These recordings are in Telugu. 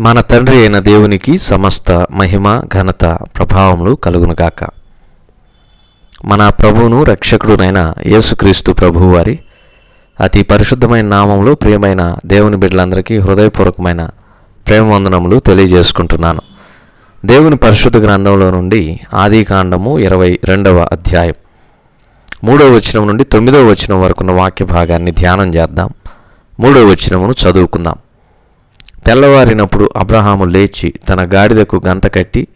మన తండ్రి అయిన దేవునికి సమస్త మహిమ ఘనత ప్రభావములు కలుగునుగాక. మన ప్రభువును రక్షకుడునైన యేసుక్రీస్తు ప్రభువు వారి అతి పరిశుద్ధమైన నామంలో ప్రియమైన దేవుని బిడ్డలందరికీ హృదయపూర్వకమైన ప్రేమవందనములు తెలియజేసుకుంటున్నాను. దేవుని పరిశుద్ధ గ్రంథంలో నుండి ఆది కాండము ఇరవై రెండవ అధ్యాయం. మూడవ వచనం నుండి తొమ్మిదవ వచనం వరకు ఉన్న వాక్య భాగాన్ని ధ్యానం చేద్దాం. మూడవ వచనమును చదువుకుందాం. తెల్లవారినప్పుడు అబ్రహాము లేచి తన గాడిదకు గంత కట్టి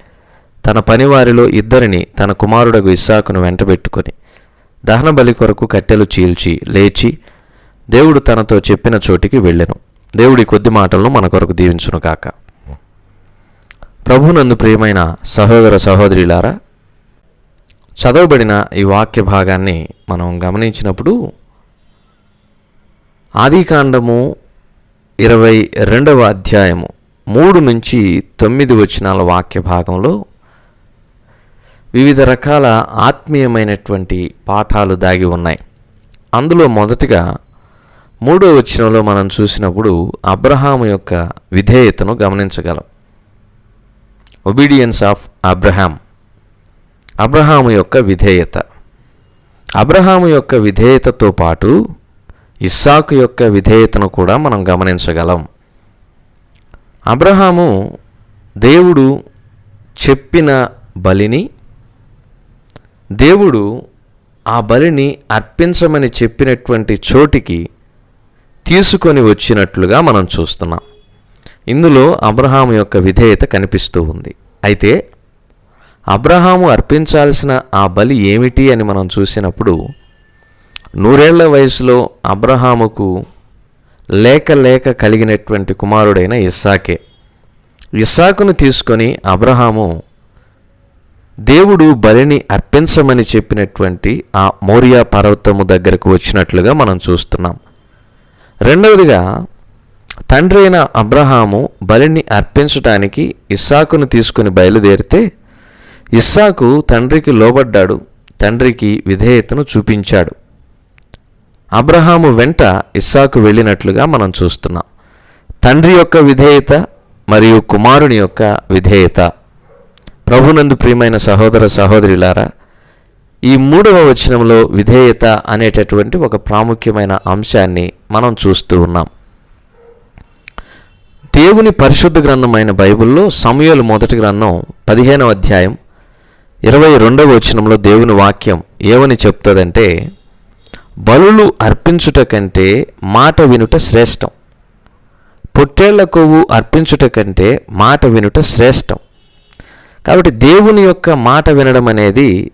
తన పనివారిలో ఇద్దరిని తన కుమారుడకు ఇస్సాకును వెంటబెట్టుకొని దహన బలి కొరకు కట్టెలు చీల్చి లేచి దేవుడు తనతో చెప్పిన చోటికి వెళ్ళెను. దేవుడి కొద్ది మాటలను మన కొరకు దీవించును కాక ప్రభునందు ప్రియమైన సహోదర సహోదరులారా చదవబడిన ఈ వాక్య భాగాన్ని మనం గమనించినప్పుడు ఆదికాండము ఇరవై రెండవ అధ్యాయము మూడు నుంచి తొమ్మిది వచనాల వాక్య భాగంలో వివిధ రకాల ఆత్మీయమైనటువంటి పాఠాలు దాగి ఉన్నాయి. అందులో మొదటిగా మూడో వచనంలో మనం చూసినప్పుడు అబ్రహాము యొక్క విధేయతను గమనించగలం. ఒబీడియన్స్ ఆఫ్ అబ్రహాం అబ్రహాము యొక్క విధేయత. అబ్రహాము యొక్క విధేయతతో పాటు ఇస్సాకు యొక్క విధేయతను కూడా మనం గమనించగలం. అబ్రహాము దేవుడు చెప్పిన బలిని దేవుడు ఆ బలిని అర్పించమని చెప్పినటువంటి చోటికి తీసుకొని వచ్చినట్లుగా మనం చూస్తున్నాం. ఇందులో అబ్రహాము యొక్క విధేయత కనిపిస్తూ ఉంది. అయితే అబ్రహాము అర్పించాల్సిన ఆ బలి ఏమిటి అని మనం చూసినప్పుడు నూరేళ్ళ వయసులో అబ్రహాముకు లేక లేక కలిగినటువంటి కుమారుడైన ఇస్సాకే. ఇస్సాకును తీసుకొని అబ్రహాము దేవుడు బలిని అర్పించమని చెప్పినటువంటి ఆ మోరియా పర్వతము దగ్గరకు వచ్చినట్లుగా మనం చూస్తున్నాం. రెండవదిగా తండ్రి అయిన అబ్రహాము బలిని అర్పించటానికి ఇస్సాకును తీసుకుని బయలుదేరితే ఇస్సాకు తండ్రికి లోబడ్డాడు తండ్రికి విధేయతను చూపించాడు. అబ్రహాము వెంట ఇస్సాకు వెళ్ళినట్లుగా మనం చూస్తున్నాం. తండ్రి యొక్క విధేయత మరియు కుమారుని యొక్క విధేయత. ప్రభునందు ప్రియమైన సహోదర సహోదరులారా ఈ మూడవ వచనంలో విధేయత అనేటటువంటి ఒక ప్రాముఖ్యమైన అంశాన్ని మనం చూస్తూ ఉన్నాం. దేవుని పరిశుద్ధ గ్రంథమైన బైబిల్లో సమయలు మొదటి గ్రంథం పదిహేనవ అధ్యాయం ఇరవై రెండవ వచనంలో దేవుని వాక్యం ఏమని చెప్తుందంటే బలులు అర్పించుట కంటే మాట వినుట శ్రేష్టం. పొట్టేళ్ళ కొవ్వు అర్పించుట కంటే మాట వినుట శ్రేష్టం. కాబట్టి దేవుని యొక్క మాట వినడం అనేది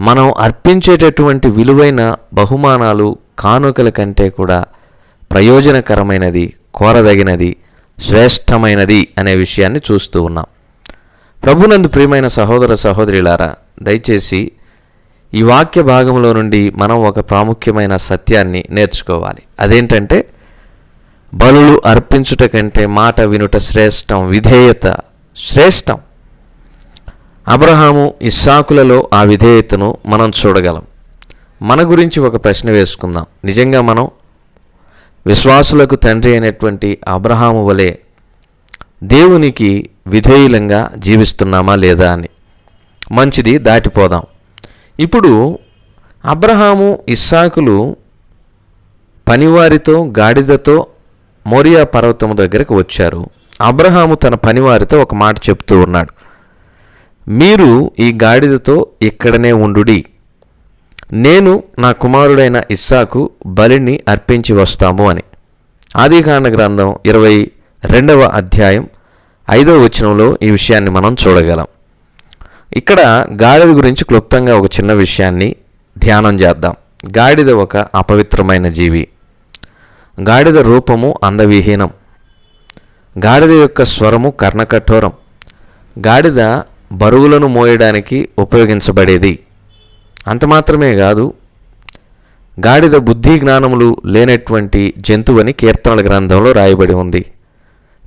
మనం అర్పించేటటువంటి విలువైన బహుమానాలు కానుకల కంటే కూడా ప్రయోజనకరమైనది కోరదగినది శ్రేష్టమైనది అనే విషయాన్ని చూస్తూ ఉన్నాం. ప్రభునందు ప్రియమైన సహోదర సహోదరులారా దయచేసి ఈ వాక్య భాగంలో నుండి మనం ఒక ప్రాముఖ్యమైన సత్యాన్ని నేర్చుకోవాలి. అదేంటంటే బలులు అర్పించుట కంటే మాట వినుట శ్రేష్టం విధేయత శ్రేష్టం. అబ్రహాము ఇస్సాకులలో ఆ విధేయతను మనం చూడగలం. మన గురించి ఒక ప్రశ్న వేసుకుందాం. నిజంగా మనం విశ్వాసులకు తండ్రి అయినటువంటి అబ్రహాము వలె దేవునికి విధేయులంగా జీవిస్తున్నామా లేదా అని. మంచిది దాటిపోదాం. ఇప్పుడు అబ్రహాము ఇస్సాకులు పనివారితో గాడిదతో మోరియా పర్వతము దగ్గరకు వచ్చారు. అబ్రహాము తన పనివారితో ఒక మాట చెప్తూ ఉన్నాడు. మీరు ఈ గాడిదతో ఇక్కడనే ఉండుడి. నేను నా కుమారుడైన ఇస్సాకు బలిని అర్పించి వస్తాము అని. ఆదికాండ గ్రంథం ఇరవై రెండవ అధ్యాయం ఐదవ వచనంలో ఈ విషయాన్ని మనం చూడగలం. ఇక్కడ గాడిద గురించి క్లుప్తంగా ఒక చిన్న విషయాన్ని ధ్యానం చేద్దాం. గాడిద ఒక అపవిత్రమైన జీవి. గాడిద రూపము అందవిహీనం. గాడిద యొక్క స్వరము కర్ణకఠోరం. గాడిద బరువులను మోయడానికి ఉపయోగించబడేది. అంత మాత్రమే కాదు గాడిద బుద్ధి జ్ఞానములు లేనటువంటి జంతువని కీర్తనల గ్రంథంలో రాయబడి ఉంది.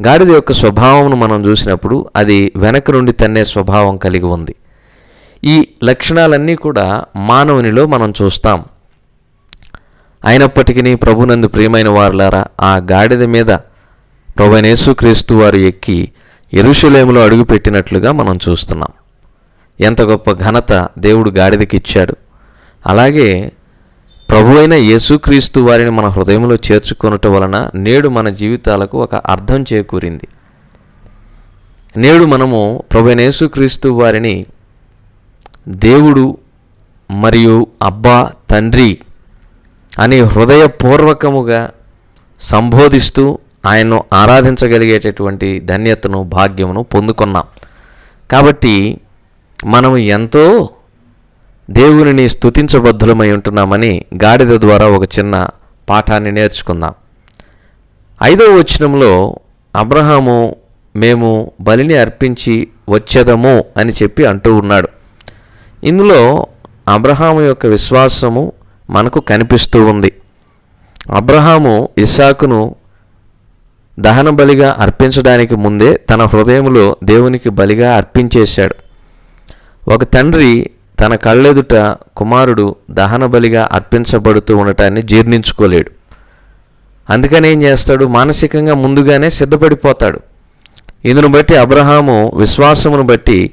గాడిద యొక్క స్వభావంను మనం చూసినప్పుడు అది వెనక నుండి తన్నే స్వభావం కలిగి ఉంది. ఈ లక్షణాలన్నీ కూడా మానవునిలో మనం చూస్తాం. అయినప్పటికీ ప్రభునందు ప్రియమైన వారులారా ఆ గాడిద మీద ప్రభువైన క్రీస్తు వారు ఎక్కి ఎరుషులేములో అడుగుపెట్టినట్లుగా మనం చూస్తున్నాం. ఎంత గొప్ప ఘనత దేవుడు గాడిదకి ఇచ్చాడు. అలాగే ప్రభు అయిన యేసుక్రీస్తు వారిని మన హృదయంలో చేర్చుకొనుట వలన నేడు మన జీవితాలకు ఒక అర్థం చేకూరింది. నేడు మనము ప్రభు అయిన యేసుక్రీస్తు వారిని దేవుడు మరియు అబ్బా తండ్రి అని హృదయపూర్వకముగా సంబోధిస్తూ ఆయన్ను ఆరాధించగలిగేటటువంటి ధన్యతను భాగ్యమును పొందుకున్నాం. కాబట్టి మనము ఎంతో దేవునిని స్తుతించబద్ధులమై ఉంటున్నామని గాడిద ద్వారా ఒక చిన్న పాఠాన్ని నేర్చుకుందాం. ఐదవ వచనంలో అబ్రహాము మేము బలిని అర్పించి వచ్చేదము అని చెప్పి అంటూ ఉన్నాడు. ఇందులో అబ్రహాము యొక్క విశ్వాసము మనకు కనిపిస్తూ ఉంది. అబ్రహాము ఇస్సాకును దహన బలిగా అర్పించడానికి ముందే తన హృదయంలో దేవునికి బలిగా అర్పించేశాడు. ఒక తండ్రి తన కళ్ళెదుట కుమారుడు దహన బలిగా అర్పించబడుతూ ఉండటాన్ని జీర్ణించుకోలేడు. అందుకని ఏం చేస్తాడు? మానసికంగా ముందుగానే సిద్ధపడిపోతాడు. ఇందును బట్టి అబ్రహాము విశ్వాసమును బట్టి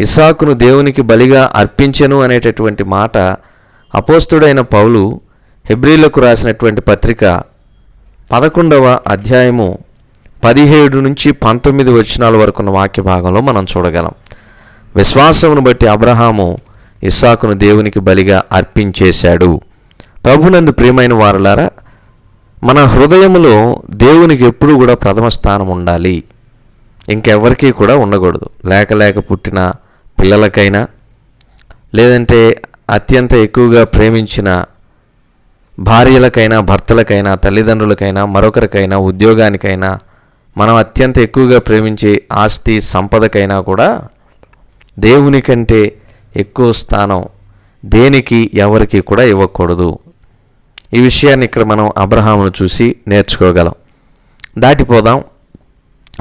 ఇసాకును దేవునికి బలిగా అర్పించెను అనేటటువంటి మాట అపోస్తుడైన పౌలు హెబ్రిలకు రాసినటువంటి పత్రిక పదకొండవ అధ్యాయము పదిహేడు నుంచి పంతొమ్మిది వచనాల వరకు ఉన్న వాక్య భాగంలో మనం చూడగలం. విశ్వాసమును బట్టి అబ్రహాము ఇస్సాకును దేవునికి బలిగా అర్పించేశాడు. ప్రభునందు ప్రియమైన వారులారా మన హృదయంలో దేవునికి ఎప్పుడు కూడా ప్రథమ స్థానం ఉండాలి. ఇంకెవరికీ కూడా ఉండకూడదు. లేక లేక పుట్టిన పిల్లలకైనా లేదంటే అత్యంత ఎక్కువగా ప్రేమించిన భార్యలకైనా భర్తలకైనా తల్లిదండ్రులకైనా మరొకరికైనా ఉద్యోగానికైనా మనం అత్యంత ఎక్కువగా ప్రేమించే ఆస్తి సంపదకైనా కూడా దేవుని కంటే ఎక్కువ స్థానం దేనికి ఎవరికి కూడా ఇవ్వకూడదు. ఈ విషయాన్ని ఇక్కడ మనం అబ్రహామును చూసి నేర్చుకోగలం. దాటిపోదాం.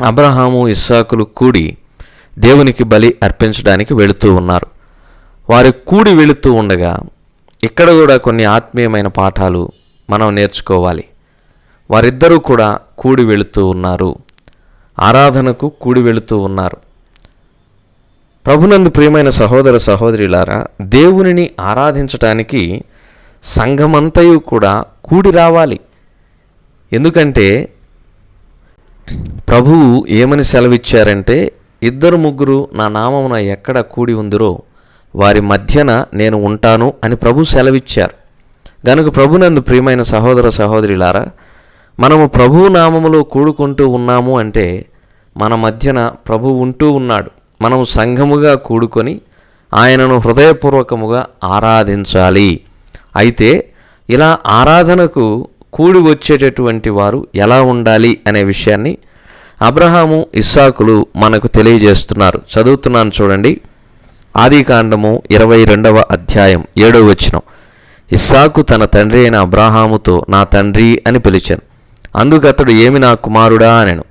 అబ్రహాము ఇస్సాకులు కూడి దేవునికి బలి అర్పించడానికి వెళుతూ ఉన్నారు. వారు కూడి వెళుతూ ఉండగా ఇక్కడ కూడా కొన్ని ఆత్మీయమైన పాఠాలు మనం నేర్చుకోవాలి. వారిద్దరూ కూడా కూడి వెళుతూ ఉన్నారు. ఆరాధనకు కూడి వెళుతూ ఉన్నారు. ప్రభునందు ప్రియమైన సహోదర సహోదరులారా దేవునిని ఆరాధించటానికి సంఘమంతయు కూడా కూడి రావాలి. ఎందుకంటే ప్రభువు ఏమని సెలవిచ్చారంటే ఇద్దరు ముగ్గురు నా నామమున ఎక్కడ కూడి ఉందిరో వారి మధ్యన నేను ఉంటాను అని ప్రభు సెలవిచ్చారు. గనుక ప్రభునందు ప్రియమైన సహోదర సహోదరులారా మనము ప్రభు నామములో కూడుకుంటూ ఉన్నాము అంటే మన మధ్యన ప్రభు ఉంటూ ఉన్నాడు. మనం సంఘముగా కూడుకొని ఆయనను హృదయపూర్వకముగా ఆరాధించాలి. అయితే ఇలా ఆరాధనకు కూడి వచ్చేటటువంటి వారు ఎలా ఉండాలి అనే విషయాన్ని అబ్రహాము ఇస్సాకులు మనకు తెలియజేస్తున్నారు. చదువుతున్నాను చూడండి. ఆదికాండము ఇరవై రెండవ అధ్యాయం ఏడవ వచనం. ఇస్సాకు తన తండ్రి అయిన అబ్రాహాముతో నా తండ్రి అని పిలిచాను. అందుకు అతడు ఏమి నా కుమారుడా అనెను.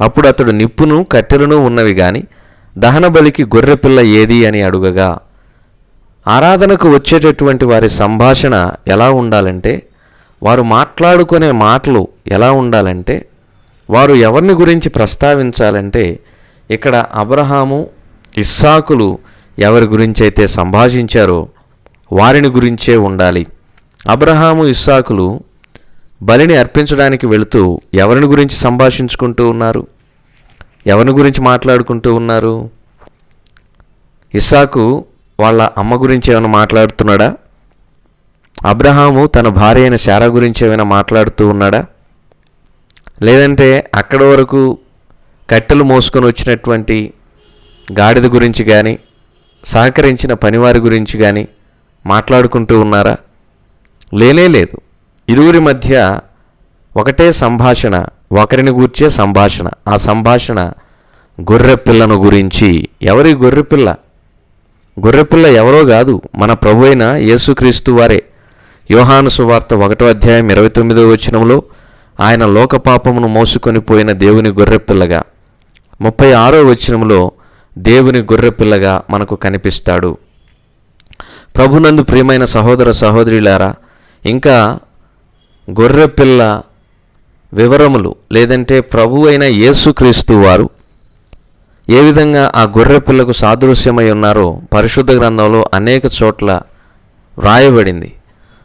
అప్పుడు అతడు నిప్పును కట్టెలను ఉన్నవి కానీ దహన బలికి గొర్రెపిల్ల ఏది అని అడుగగా ఆరాధనకు వచ్చేటటువంటి వారి సంభాషణ ఎలా ఉండాలంటే వారు మాట్లాడుకునే మాటలు ఎలా ఉండాలంటే వారు ఎవరిని గురించి ప్రస్తావించాలంటే ఇక్కడ అబ్రహాము ఇస్సాకులు ఎవరి గురించి అయితే సంభాషించారో వారిని గురించే ఉండాలి. అబ్రహాము ఇస్సాకులు బలిని అర్పించడానికి వెళుతూ ఎవరిని గురించి సంభాషించుకుంటూ ఉన్నారు? ఎవరి గురించి మాట్లాడుకుంటూ ఉన్నారు? ఇస్సాకు వాళ్ళ అమ్మ గురించి ఏమైనా మాట్లాడుతున్నాడా? అబ్రహాము తన భార్య అయిన శారా గురించి ఏమైనా మాట్లాడుతూ ఉన్నాడా? లేదంటే అక్కడ వరకు కట్టెలు మోసుకొని వచ్చినటువంటి గాడిద గురించి కానీ సహకరించిన పనివారి గురించి కానీ మాట్లాడుకుంటూ ఉన్నారా? లేనే లేదు. ఇరువురి మధ్య ఒకటే సంభాషణ ఒకరిని గూర్చే సంభాషణ. ఆ సంభాషణ గొర్రెపిల్లను గురించి. ఎవరి గొర్రెపిల్ల గొర్రెపిల్ల ఎవరో కాదు మన ప్రభు అయిన యేసుక్రీస్తు వారే. యోహాను సువార్త ఒకటో అధ్యాయం ఇరవై తొమ్మిదో వచనంలో ఆయన లోకపాపమును మోసుకొని పోయిన దేవుని గొర్రెపిల్లగా ముప్పై ఆరో వచనంలో దేవుని గొర్రెపిల్లగా మనకు కనిపిస్తాడు. ప్రభునందు ప్రియమైన సహోదర సహోదరులారా ఇంకా గొర్రెపిల్ల వివరములు లేదంటే ప్రభు అయిన యేసుక్రీస్తు వారు ఏ విధంగా ఆ గొర్రె పిల్లకు సాదృశ్యమై ఉన్నారో పరిశుద్ధ గ్రంథంలో అనేక చోట్ల వ్రాయబడింది.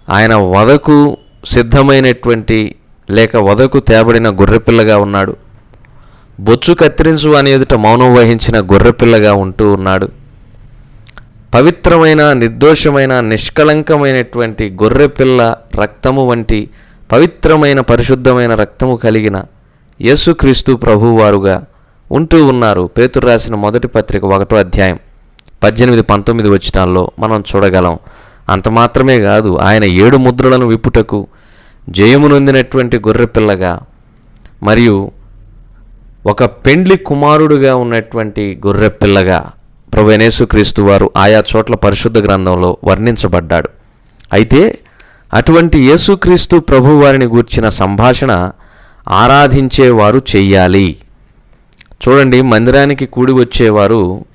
ఆయన వదకు సిద్ధమైనటువంటి లేక వదకు తేబడిన గొర్రెపిల్లగా ఉన్నాడు. బొచ్చు కత్తిరించు అని ఎదుట మౌనం వహించిన గొర్రెపిల్లగా ఉంటూ ఉన్నాడు. పవిత్రమైన నిర్దోషమైన నిష్కళంకమైనటువంటి గొర్రెపిల్ల రక్తము వంటి పవిత్రమైన పరిశుద్ధమైన రక్తము కలిగిన యేసుక్రీస్తు ప్రభువారుగా ఉంటూ ఉన్నారు. పేతురు రాసిన మొదటి పత్రిక ఒకటో అధ్యాయం పద్దెనిమిది పంతొమ్మిది వచ్చినాల్లో మనం చూడగలం. అంత మాత్రమే కాదు ఆయన ఏడు ముద్రలను విప్పుటకు జయము నొందినటువంటి గొర్రెపిల్లగా మరియు ఒక పెండ్లి కుమారుడుగా ఉన్నటువంటి గొర్రెపిల్లగా ప్రభు యేసుక్రీస్తు వారు ఆయా చోట్ల పరిశుద్ధ గ్రంథంలో వర్ణించబడ్డాడు. అయితే అటువంటి యేసుక్రీస్తు ప్రభువారిని గూర్చిన సంభాషణ ఆరాధించేవారు చెయ్యాలి. చూడండి మందిరానికి కూడి వచ్చేవారు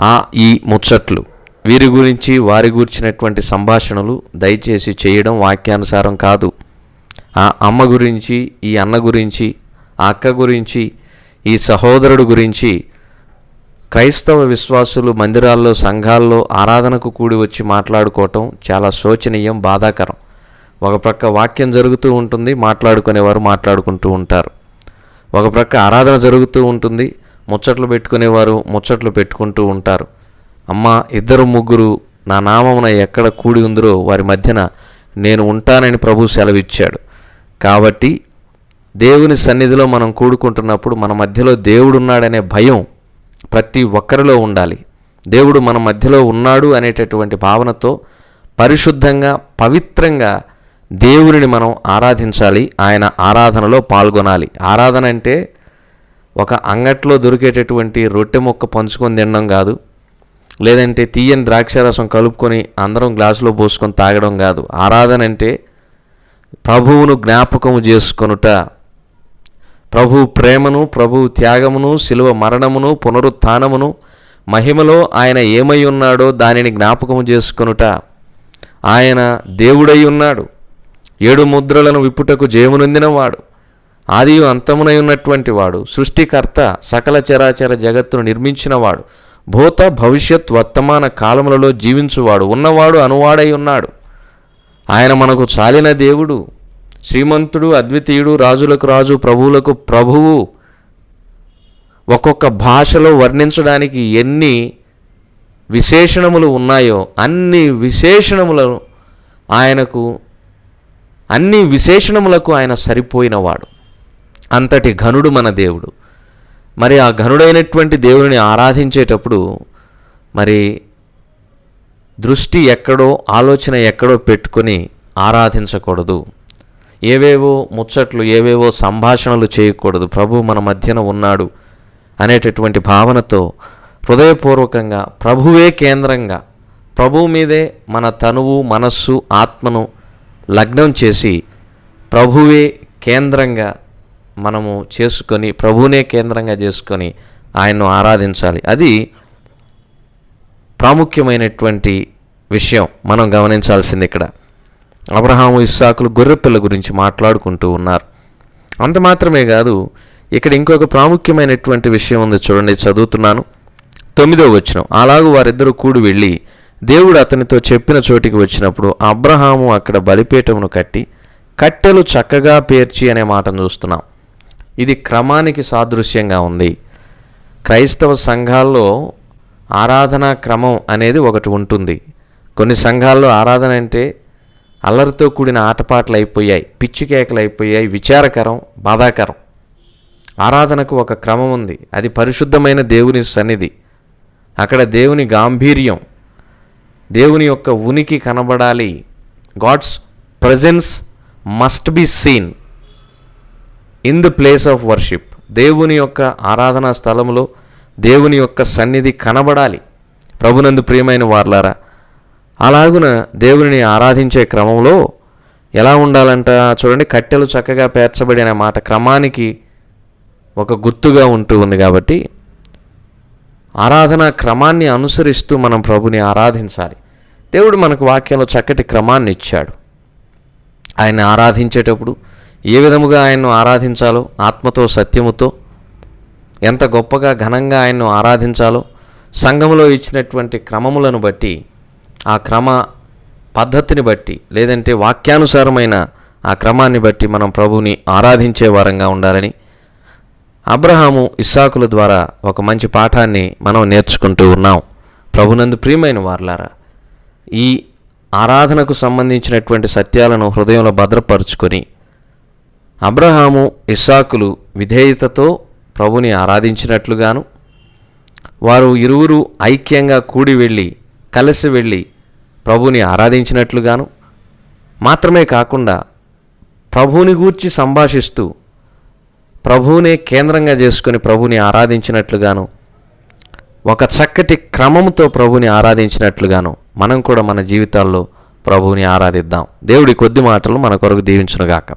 ఆ ఈ ముచ్చట్లు. వీరి గురించి వారి గురించినటువంటి సంభాషణలు దయచేసి చేయడం వాక్యానుసారం కాదు. ఆ అమ్మ గురించి ఈ అన్న గురించి ఆ అక్క గురించి ఈ సహోదరుడు గురించి క్రైస్తవ విశ్వాసులు మందిరాల్లో సంఘాల్లో ఆరాధనకు కూడి వచ్చి మాట్లాడుకోవటం చాలా శోచనీయం బాధాకరం. ఒక ప్రక్క వాక్యం జరుగుతూ ఉంటుంది మాట్లాడుకునేవారు మాట్లాడుకుంటూ ఉంటారు. ఒక ప్రక్క ఆరాధన జరుగుతూ ఉంటుంది ముచ్చట్లు పెట్టుకునేవారు ముచ్చట్లు పెట్టుకుంటూ ఉంటారు. అమ్మ ఇద్దరు ముగ్గురు నా నామమున ఎక్కడ కూడి ఉందరో వారి మధ్యన నేను ఉంటానని ప్రభు సెలవిచ్చాడు. కాబట్టి దేవుని సన్నిధిలో మనం కూడుకుంటున్నప్పుడు మన మధ్యలో దేవుడున్నాడనే భయం ప్రతి ఒక్కరిలో ఉండాలి. దేవుడు మన మధ్యలో ఉన్నాడు అనేటటువంటి భావనతో పరిశుద్ధంగా పవిత్రంగా దేవుడిని మనం ఆరాధించాలి. ఆయన ఆరాధనలో పాల్గొనాలి. ఆరాధన అంటే ఒక అంగట్లో దొరికేటటువంటి రొట్టె ముక్క పంచుకొని తినడం కాదు. లేదంటే తీయని ద్రాక్షారసం కలుపుకొని అందరం గ్లాసులో పోసుకొని తాగడం కాదు. ఆరాధన అంటే ప్రభువును జ్ఞాపకము చేసుకొనుట ప్రభు ప్రేమను ప్రభు త్యాగమును శిలువ మరణమును పునరుత్నమును మహిమలో ఆయన ఏమై ఉన్నాడో దానిని జ్ఞాపకము చేసుకొనుట. ఆయన దేవుడై ఉన్నాడు. ఏడు ముద్రలను విప్పుటకు జయమునొందినవాడు ఆదియు అంతమునై ఉన్నటువంటి వాడు. సృష్టికర్త సకల చరాచర జగత్తును నిర్మించినవాడు భూత భవిష్యత్ వర్తమాన కాలములలో జీవించువాడు. ఉన్నవాడు అనువాడై ఉన్నాడు. ఆయన మనకు చాలిన దేవుడు. శ్రీమంతుడు అద్వితీయుడు రాజులకు రాజు ప్రభువులకు ప్రభువు ఒక్కొక్క భాషలో వర్ణించడానికి ఎన్ని విశేషణములు ఉన్నాయో అన్ని విశేషణములను ఆయనకు అన్ని విశేషణములకు ఆయన సరిపోయినవాడు. అంతటి ఘనుడు మన దేవుడు. మరి ఆ ఘనుడైనటువంటి దేవుడిని ఆరాధించేటప్పుడు మరి దృష్టి ఎక్కడో ఆలోచన ఎక్కడో పెట్టుకొని ఆరాధించకూడదు. ఏవేవో ముచ్చట్లు ఏవేవో సంభాషణలు చేయకూడదు. ప్రభు మన మధ్యన ఉన్నాడు అనేటటువంటి భావనతో హృదయపూర్వకంగా ప్రభువే కేంద్రంగా ప్రభువు మీదే మన తనువు మనస్సు ఆత్మను లగ్నం చేసి ప్రభువే కేంద్రంగా మనము చేసుకొని ప్రభువునే కేంద్రంగా చేసుకొని ఆయన్ను ఆరాధించాలి. అది ప్రాముఖ్యమైనటువంటి విషయం మనం గమనించాల్సింది ఇక్కడ. అబ్రహాము ఇస్సాకులు గొర్రెపిల్ల గురించి మాట్లాడుకుంటూ ఉన్నారు. అంత మాత్రమే కాదు ఇక్కడ ఇంకొక ప్రాముఖ్యమైనటువంటి విషయం ఉంది చూడండి చదువుతున్నాను. తొమ్మిదో వచ్చిన అలాగూ వారిద్దరూ కూడి వెళ్ళి దేవుడు అతనితో చెప్పిన చోటికి వచ్చినప్పుడు అబ్రహాము అక్కడ బలిపీఠమును కట్టి కట్టెలు చక్కగా పేర్చి అనే మాటను చూస్తున్నాం. ఇది క్రమానికి సాదృశ్యంగా ఉంది. క్రైస్తవ సంఘాల్లో ఆరాధనా క్రమం అనేది ఒకటి ఉంటుంది. కొన్ని సంఘాల్లో ఆరాధన అంటే అల్లరితో కూడిన ఆటపాటలు అయిపోయాయి పిచ్చి కేకలు అయిపోయాయి విచారకరం బాధాకరం. ఆరాధనకు ఒక క్రమం ఉంది. అది పరిశుద్ధమైన దేవుని సన్నిధి. అక్కడ దేవుని గాంభీర్యం. దేవుని యొక్క ఉనికి కనబడాలి. God's presence must be seen in the place of worship. దేవుని యొక్క ఆరాధనా స్థలంలో దేవుని యొక్క సన్నిధి కనబడాలి. ప్రభునందు ప్రియమైన వార్లారా అలాగున దేవుని ఆరాధించే క్రమంలో ఎలా ఉండాలంట? చూడండి కట్టెలు చక్కగా పేర్చబడి అనే మాట క్రమానికి ఒక గుర్తుగా ఉంటూ ఉంది కాబట్టి ఆరాధన క్రమాన్ని అనుసరిస్తూ మనం ప్రభుని ఆరాధించాలి. దేవుడు మనకు వాక్యంలో చక్కటి క్రమాన్ని ఇచ్చాడు. ఆయన ఆరాధించేటప్పుడు ఏ విధముగా ఆయన్ను ఆరాధించాలో ఆత్మతో సత్యముతో ఎంత గొప్పగా ఘనంగా ఆయన్ను ఆరాధించాలో సంఘములో ఇచ్చినటువంటి క్రమములను బట్టి ఆ క్రమ పద్ధతిని బట్టి లేదంటే వాక్యానుసారమైన ఆ క్రమాన్ని బట్టి మనం ప్రభువుని ఆరాధించే వారంగా ఉండాలని అబ్రహాము ఇస్సాకుల ద్వారా ఒక మంచి పాఠాన్ని మనం నేర్చుకుంటూ ఉన్నాం. ప్రభునందు ప్రియమైన వార్లారా ఈ ఆరాధనకు సంబంధించినటువంటి సత్యాలను హృదయంలో భద్రపరుచుకొని అబ్రహాము ఇస్సాకులు విధేయతతో ప్రభుని ఆరాధించినట్లుగాను వారు ఇరువురు ఐక్యంగా కూడి వెళ్ళి కలిసి వెళ్ళి ప్రభుని ఆరాధించినట్లుగాను. మాత్రమే కాకుండా ప్రభువుని గూర్చి సంభాషిస్తూ ప్రభువునే కేంద్రంగా చేసుకుని ప్రభుని ఆరాధించినట్లుగాను ఒక చక్కటి క్రమంతో ప్రభుని ఆరాధించినట్లుగాను మనం కూడా మన జీవితాల్లో ప్రభువుని ఆరాధిద్దాం. దేవుడి కొద్ది మాటలు మన కొరకు దీవించునుగాక.